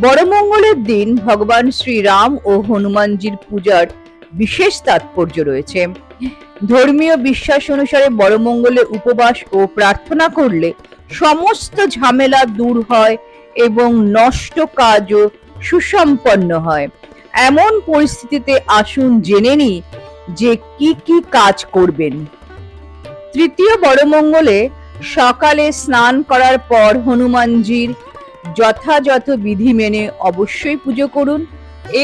বড়মঙ্গলের দিন ভগবান শ্রীরাম ও হনুমানজির পূজার বিশেষ তাৎপর্য রয়েছে। ধর্মীয় বিশ্বাস অনুসারে বড়মঙ্গলে উপবাস ও প্রার্থনা করলে সমস্ত ঝামেলা দূর হয় এবং নষ্ট কাজও সুসম্পন্ন হয়। এমন পরিস্থিতিতে আসুন জেনে নিই যে কি কি কাজ করবেন। তৃতীয় বড়মঙ্গলে সকালে স্নান করার পর হনুমানজির যথাযথ বিধি মেনে অবশ্যই পুজো করুন।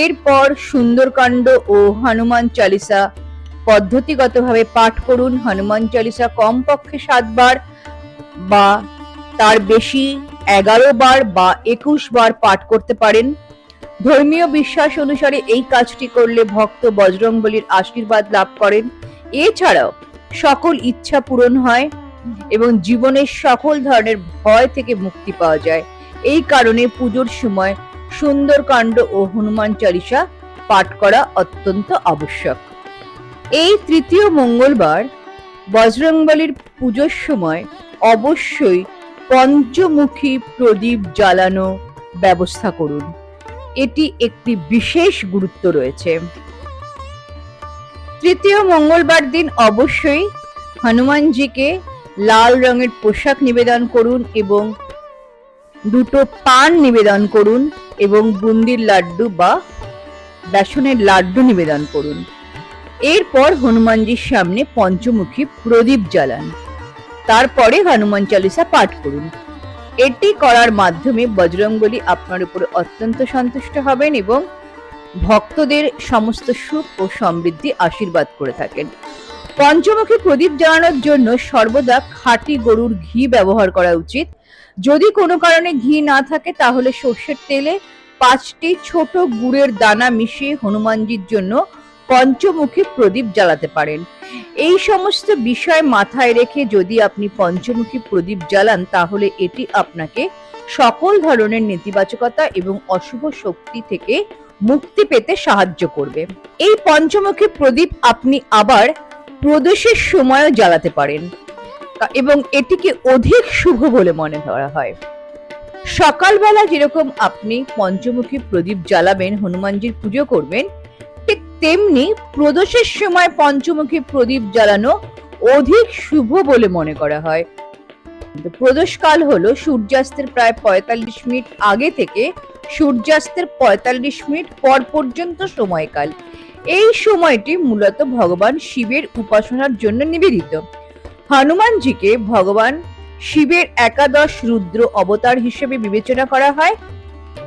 এরপর সুন্দরকাণ্ড ও হনুমান চালিসা পদ্ধতিগতভাবে পাঠ করুন। হনুমান চালিসা কমপক্ষে সাতবার বা তার বেশি এগারো বার বা একুশ বার পাঠ করতে পারেন। ধর্মীয় বিশ্বাস অনুসারে এই কাজটি করলে ভক্ত বজরংবলীর আশীর্বাদ লাভ করেন। এছাড়াও সকল ইচ্ছা পূরণ হয় এবং জীবনের সকল ধরনের ভয় থেকে মুক্তি পাওয়া যায়। এই কারণে পুজোর সময় সুন্দরকাণ্ড ও হনুমান চালিসা পাঠ করা অত্যন্ত আবশ্যক। এই তৃতীয় মঙ্গলবার বজরংবলীর পুজোর সময় অবশ্যই পঞ্চমুখী প্রদীপ জ্বালানো ব্যবস্থা করুন। এটি একটি বিশেষ গুরুত্ব রয়েছে। তৃতীয় মঙ্গলবার দিন অবশ্যই হনুমানজিকে লাল রঙের পোশাক নিবেদন করুন এবং দুটো পান নিবেদন করুন এবং বুন্দির লাড্ডু বা বেসনের লাড্ডু নিবেদন করুন। এরপর হনুমানজির সামনে পঞ্চমুখী প্রদীপ জ্বালান। তারপরে হনুমান চালিসা পাঠ করুন। এটি করার মাধ্যমে বজরংবলী আপনার উপরে অত্যন্ত সন্তুষ্ট হবেন এবং ভক্তদের সমস্ত সুখ ও সমৃদ্ধি আশীর্বাদ করে থাকেন। পঞ্চমুখী প্রদীপ জ্বালানোর জন্য সর্বদা খাঁটি গরুর ঘি ব্যবহার করা উচিত। যদি কোনো কারণে ঘি না থাকে, তাহলে সর্ষের তেলে পাঁচটি ছোট গুড়ের দানা মিশিয়ে হনুমানজির জন্য পঞ্চমুখী প্রদীপ জ্বালাতে পারেন। এই সমস্ত বিষয় মাথায় রেখে যদি আপনি পঞ্চমুখী প্রদীপ জ্বালান, তাহলে এটি আপনাকে সকল ধরনের নেতিবাচকতা এবং অশুভ শক্তি থেকে মুক্তি পেতে সাহায্য করবে। এই পঞ্চমুখী প্রদীপ আপনি আবার প্রদোষের সময়ও জ্বালাতে পারেন। এবং এটিকে অধিক শুভ বলে মনে করা হয়। সকালবেলা যেরকম আপনি পঞ্চমুখী প্রদীপ জ্বালাবেন, হনুমানজির পুজো করবেন, ঠিক তেমনি প্রদোষের সময় পঞ্চমুখী প্রদীপ জ্বালানো অধিক শুভ বলে মনে করা হয়। প্রদোষকাল হলো সূর্যাস্তের প্রায় পঁয়তাল্লিশ মিনিট আগে থেকে সূর্যাস্তের পঁয়তাল্লিশ মিনিট পর পর্যন্ত সময়কাল। এই সময়টি মূলত ভগবান শিবের উপাসনার জন্য নিবেদিত। হনুমানজিকে ভগবান শিবের একাদশ রুদ্র অবতার হিসেবে বিবেচনা করা হয়।